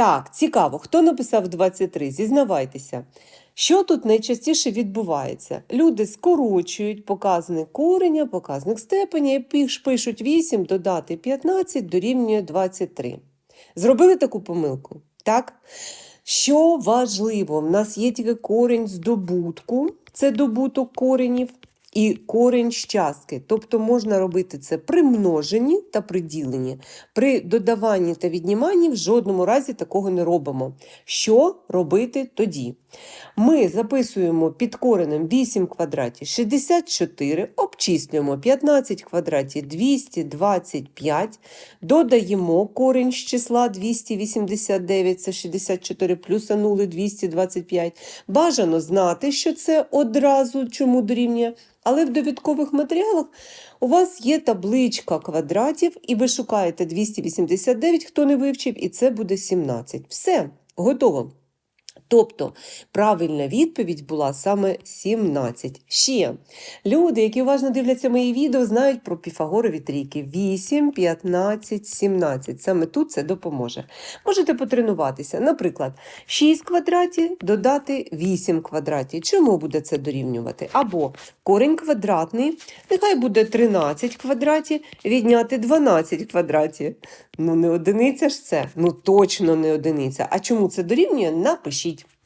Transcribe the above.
Так, цікаво, хто написав 23? Зізнавайтеся. Що тут найчастіше відбувається? Люди скорочують показник кореня, показник степеня і пиш- пишуть 8 додати 15 дорівнює 23. Зробили таку помилку? Так? Що важливо, в нас є тільки корінь з добутку, це добуток коренів, і корінь щастки. Тобто можна робити це при множенні та при діленні. При додаванні та відніманні в жодному разі такого не робимо. Що робити тоді? Ми записуємо під коренем 8 квадратів 64, обчислюємо 15 квадратів 225, додаємо корінь з числа 289, це 64, плюсанули 225. Бажано знати, що це одразу чому дорівнює. Але в довідкових матеріалах у вас є табличка квадратів, і ви шукаєте 289, хто не вивчив, і це буде 17. Все, готово. Тобто правильна відповідь була саме 17. Ще люди, які уважно дивляться мої відео, знають про піфагорові трійки 8, 15, 17. Саме тут це допоможе. Можете потренуватися. Наприклад, 6 квадратів додати 8 квадратів. Чому буде це дорівнювати? Або корінь квадратний, нехай буде 13 квадратів, відняти 12 квадратів. Ну, не одиниця ж це. Ну, точно не одиниця. А чому це дорівнює? Напишіть пишіть